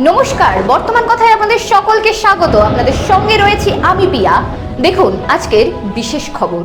নমস্কার, বর্তমান কথায় আপনাদের সকলকে স্বাগত। আপনাদের সঙ্গে রয়েছি আমি পিয়া। দেখুন, আজকের বিশেষ খবর।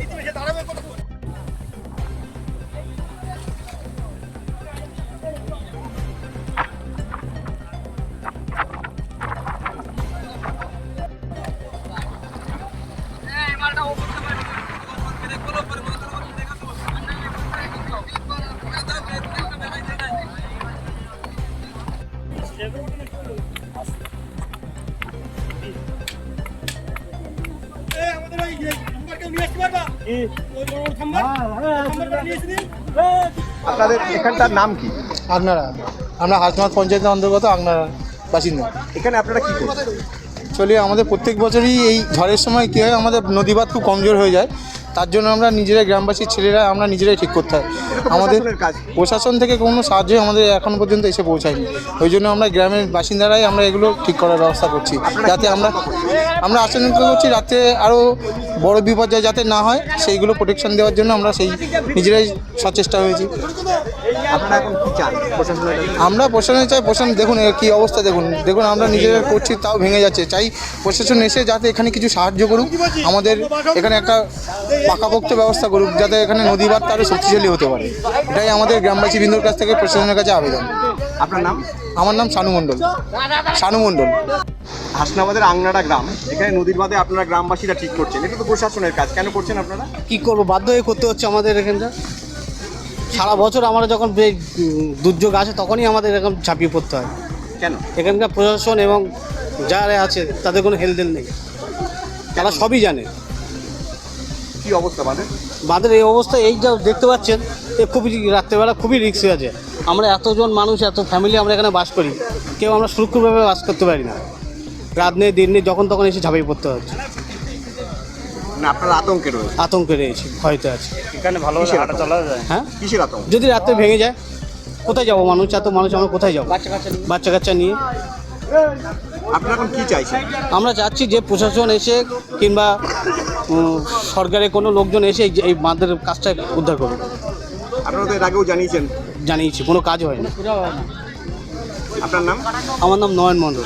আপনাদের এখানটার নাম কি? আপনারা আমরা হাসমাত পঞ্চায়েতের অন্তর্গত আপনারা বাসিন্দা। এখানে আপনারা কি করছেন? চলি আমাদের প্রত্যেক বছরই এই ঝড়ের সময় কী হয় আমাদের নদীবাদ খুব কমজোর হয়ে যায়। তার জন্য আমরা নিজেরাই গ্রামবাসীর ছেলেরা আমরা নিজেরাই ঠিক করতে হয়। আমাদের প্রশাসন থেকে কোনো সাহায্য আমাদের এখন পর্যন্ত এসে পৌঁছায়নি। ওই জন্য আমরা গ্রামের বাসিন্দারাই আমরা এগুলো ঠিক করার ব্যবস্থা করছি। যাতে আমরা আমরা আশঙ্কা করছি রাতে আরও বড় বিপর্যয় যাতে না হয় সেইগুলো প্রোটেকশন দেওয়ার জন্য আমরা সেই নিজেরাই সচেষ্টা হয়েছি? আমরা প্রশাসনে চাই প্রশাসন দেখুন কি অবস্থা দেখুন। দেখুন আমরা নিজেরা করছি তাও ভেঙে যাচ্ছে। চাই প্রশাসন এসে যাতে এখানে কিছু সাহায্য করুক। আমাদের এখানে একটা পাকাপোক্ত ব্যবস্থা করুক যাতে এখানে নদী বাঁধ আরও শক্তিশালী হতে পারে। এটাই আমাদের গ্রামবাসী বিন্দুর কাছ থেকে প্রশাসনের কাছে আবেদন। আপনার নাম? আমার নাম শানু মণ্ডল। শানু মণ্ডল। হাসনাবাদের আংনাড়া গ্রাম এখানে নদীর বাদে আপনারা গ্রামবাসীরা ঠিক করছেন। এটা তো প্রশাসনের কাজ কেন করছেন আপনারা? কি করব? বাধ্য হয়ে করতে হচ্ছে আমাদের এখানটা। সারা বছর আমরা যখন দুর্যোগ আসে তখনই আমাদের এরকম ঝাঁপিয়ে পড়তে হয়। কেন? এখানকার প্রশাসন এবং যারা আছে তাদের কোনো হেলদেল নেই। তারা সবই জানে। কি অবস্থা বাঁধের? বাঁধের এই অবস্থা এই যা দেখতে পাচ্ছেন এ খুবই রাত্রেবেলা খুবই রিক্স আছে। আমরা এতজন মানুষ এত ফ্যামিলি আমরা এখানে বাস করি কেউ আমরা সুরক্ষিতভাবে বাস করতে পারি না। রাত নেই দিন নেই যখন তখন এসে ঝাঁপিয়ে পড়তে হচ্ছে। না আপনারা আতঙ্কে রয়েছে আতঙ্কে রয়েছে ভয়তে আছে। এখানে ভালো হাঁটা চলা যায়। হ্যাঁ? কিসের আতঙ্ক? যদি রাত্রে ভেঙে যায় কোথায় যাব মানুষ? এত মানুষ আমরা কোথায় যাব? বাচ্চা কাচ্চা নিয়ে। আপনারা এখন কি চাইছেন? আমরা চাচ্ছি যে প্রশাসন এসে কিংবা সরকারের কোনো লোকজন এসে এই বাঁধের কাজটা উদ্ধার করবে। আপনারা তো এর আগেও জানিয়েছেন? জানিয়েছি কোনো কাজ হয় না আপনার নাম? আমার নাম নয়ন মণ্ডল।